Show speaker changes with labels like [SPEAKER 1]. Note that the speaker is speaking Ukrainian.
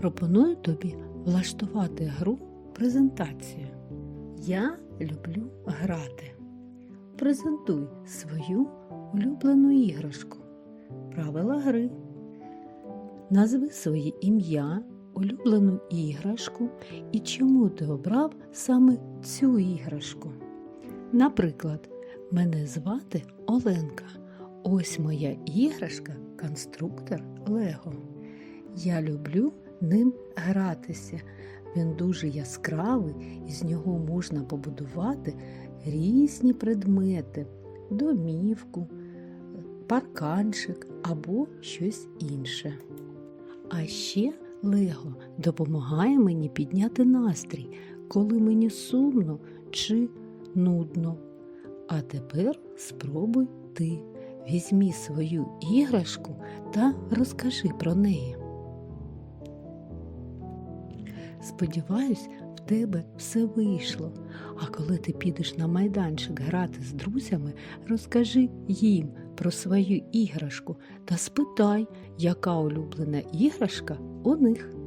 [SPEAKER 1] Пропоную тобі влаштувати гру презентацію. Я люблю грати. Презентуй свою улюблену іграшку. Правила гри. Назви своє ім'я, улюблену іграшку і чому ти обрав саме цю іграшку. Наприклад, мене звати Оленка. Ось моя іграшка конструктор Лего. Я люблю ним гратися. Він дуже яскравий, і з нього можна побудувати різні предмети, домівку, парканчик або щось інше. А ще Лего допомагає мені підняти настрій, коли мені сумно чи нудно. А тепер спробуй ти. Візьмі свою іграшку та розкажи про неї. Сподіваюсь, в тебе все вийшло. А коли ти підеш на майданчик грати з друзями, розкажи їм про свою іграшку та спитай, яка улюблена іграшка у них.